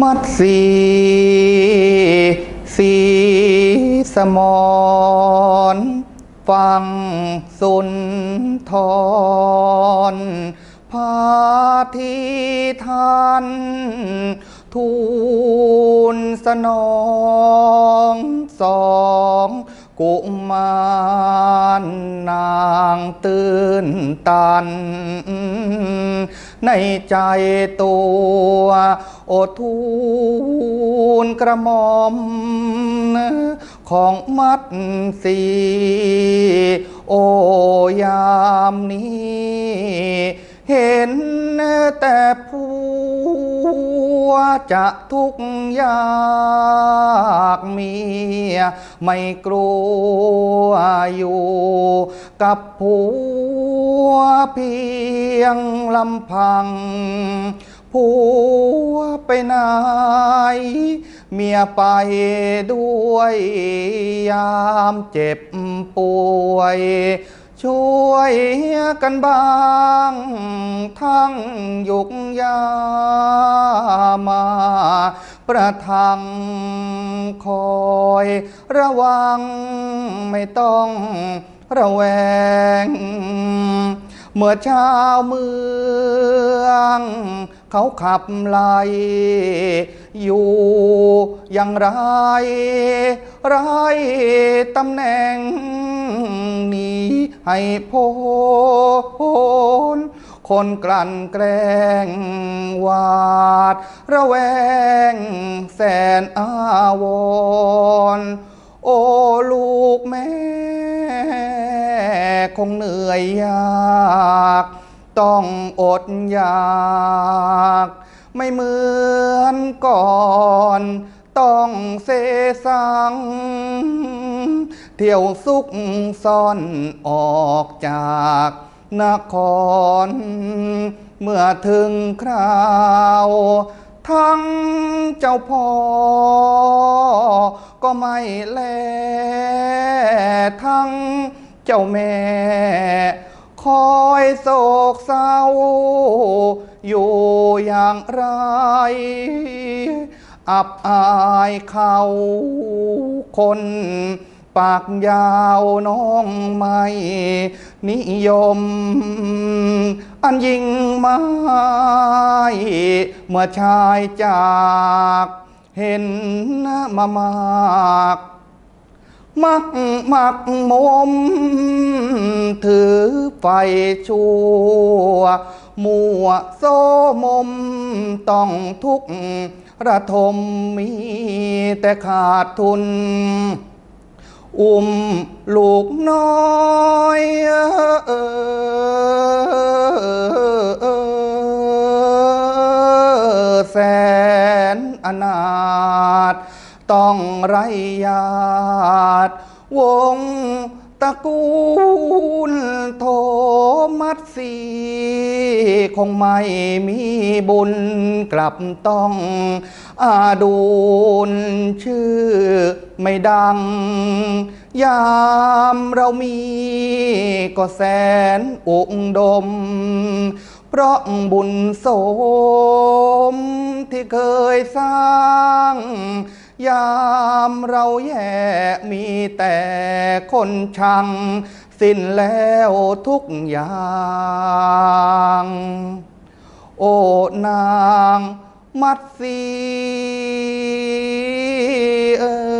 มัดสีสีสมอนฟังสุนทรพาทีทันทูลสนองสองกุมารนางตื่นตัน ในใจตัว โอทูลกระหม่อม ของมัดสี โอยามนี้ เห็นแต่ผู้ วจะทุกข์ยากเมียไม่กลัวอยู่กับผัวเพียงลำพังผัวไปไหนเมียไปด้วยยามเจ็บป่วย ช่วยกันบ้าง ทั้งยุกยามาประทังคอยระวังไม่ต้องระแวง เมื่อช้าเมือง เขาขับไล่อยู่อย่างไร ไรตำแหน่งนี้ ให้พ้นคนกลั่นแกล้งวาด ระแวงแสนอาวรณ์โอ้ลูกแม่ คงเหนื่อยยาก ต้องอดอยาก ไม่เหมือนก่อน ต้องเสสัง เที่ยวซุกซ่อนออกจากนคร เมื่อถึงคราว ทั้งเจ้าพ่อ ก็ไม่แล ทั้งเจ้าแม่ คอยโศกเศร้า อยู่อย่างไรอับอายเขาคน ปากยาวน้องไม่นิยม อันยิ่งไม่เมื่อชายจากเห็นมามากมักมักมม ถือไฟชั่วมัวโซมม ต้องทุกระทมมีแต่ขาดทุน อุ้มลูกน้อยแสนอนาถต้องไรญาติวงตระกูลโทมัดสีคงไม่มีบุญกลับต้องอาดูลชื่อ ไม่ดัง ยามเรามีก็แสนอุกดม เพราะบุญสมที่เคยสร้าง ยามเราแย่มีแต่คนชัง สิ้นแล้วทุกอย่างโอ้นาง มัดสีเออ